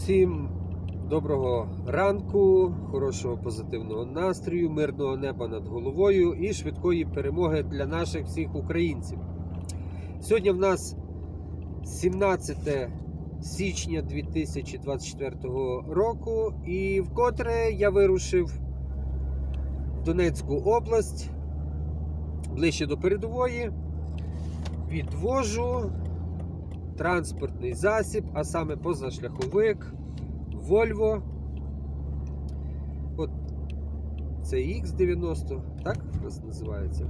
Всім доброго ранку, хорошого позитивного настрою, мирного неба над головою і швидкої перемоги для наших всіх українців. Сьогодні в нас 17 січня 2024 року, і вкотре я вирушив в Донецьку область ближче до передової. Відвожу транспортний засіб, а саме позашляховик Volvo. От це X90, так у нас називається.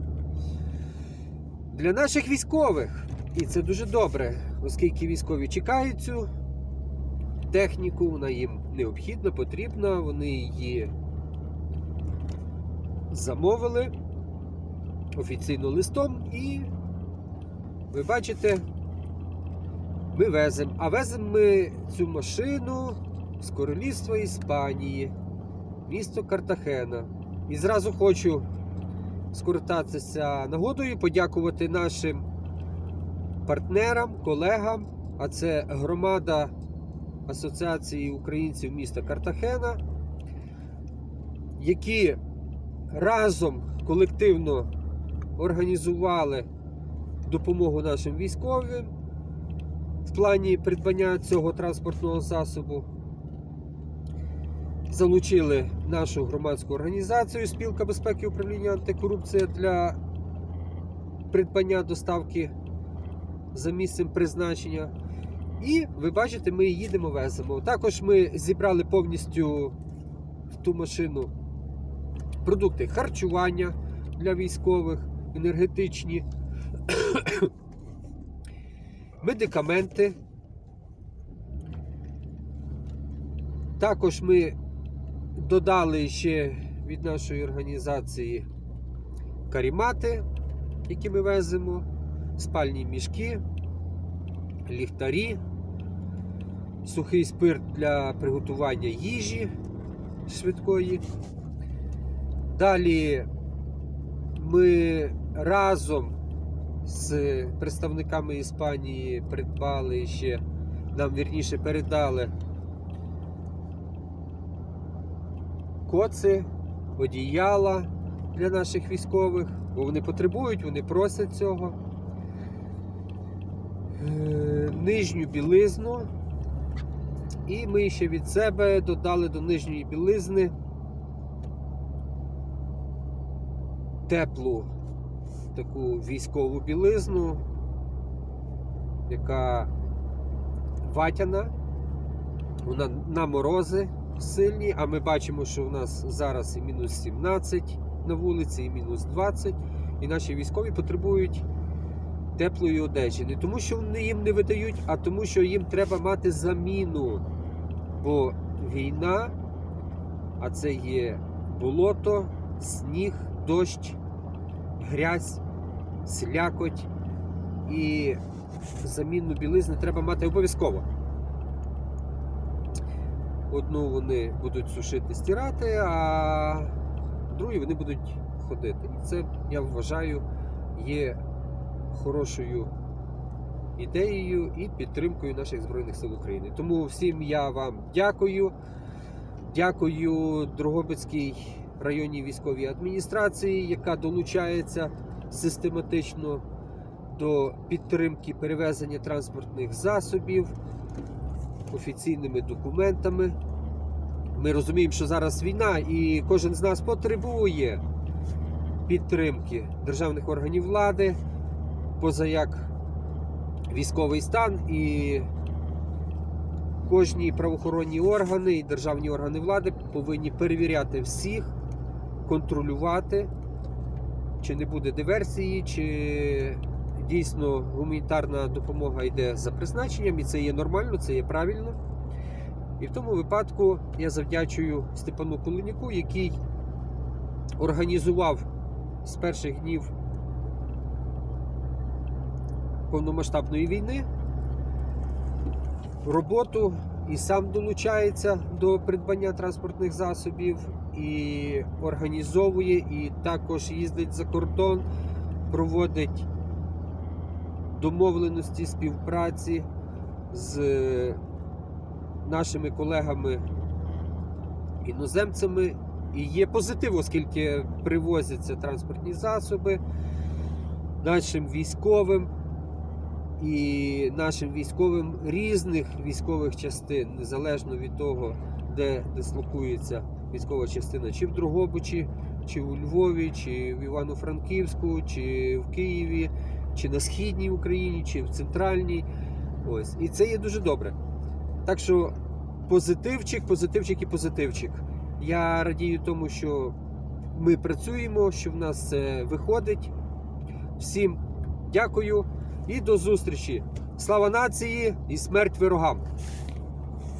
Для наших військових. І це дуже добре, оскільки військові чекають цю техніку, вона їм необхідна, потрібна, вони її замовили офіційно листом і ви бачите, ми веземо. А веземо ми цю машину з королівства Іспанії, місто Картахена. І зразу хочу скористатися нагодою, подякувати нашим партнерам, колегам. А це громада Асоціації українців міста Картахена, які разом колективно організували допомогу нашим військовим в плані придбання цього транспортного засобу. Залучили нашу громадську організацію Спілка безпеки управління антикорупція для придбання доставки за місцем призначення. І ви бачите, ми їдемо веземо. Також ми зібрали повністю в ту машину продукти харчування для військових, енергетичні медикаменти. Також ми додали ще від нашої організації карімати, які ми веземо, спальні мішки, ліхтарі, сухий спирт для приготування їжі швидкої. Далі ми разом з представниками Іспанії придбали ще, нам вірніше передали коци, одіяла для наших військових, бо вони потребують, вони просять цього. Е, Нижню білизну. І ми ще від себе додали до нижньої білизни теплу таку військову білизну, яка ватяна, вона на морози сильні, а ми бачимо, що в нас зараз і мінус 17 на вулиці, і мінус 20. І наші військові потребують теплої одежі. Не тому, що вони їм не видають, а тому, що їм треба мати заміну. Бо війна, а це є болото, сніг, дощ, грязь, слякоть і замінну білизни треба мати обов'язково. Одну вони будуть сушити, стирати, а другі вони будуть ходити. І це, я вважаю, є хорошою ідеєю і підтримкою наших Збройних сил України. Тому всім я вам дякую. Дякую Дрогобицькій районній військовій адміністрації, яка долучається систематично до підтримки перевезення транспортних засобів офіційними документами. Ми розуміємо, що зараз війна, і кожен з нас потребує підтримки державних органів влади, поза як військовий стан і кожні правоохоронні органи і державні органи влади повинні перевіряти всіх, контролювати, чи не буде диверсії, чи дійсно гуманітарна допомога йде за призначенням, і це є нормально, це є правильно. І в тому випадку я завдячую Степану Кулиніку, який організував з перших днів повномасштабної війни роботу і сам долучається до придбання транспортних засобів, і організовує, і також їздить за кордон, проводить домовленості співпраці з нашими колегами іноземцями. І є позитив, оскільки привозяться транспортні засоби нашим військовим і нашим військовим різних військових частин, незалежно від того, де дислокується військова частина, чи в Дрогобичі, чи у Львові, чи в Івано-Франківську, чи в Києві, чи на східній Україні, чи в центральній. Ось. І це є дуже добре. Так що позитивчик, позитивчик і позитивчик. Я радію тому, що ми працюємо, що в нас це виходить. Всім дякую і до зустрічі. Слава нації і смерть ворогам!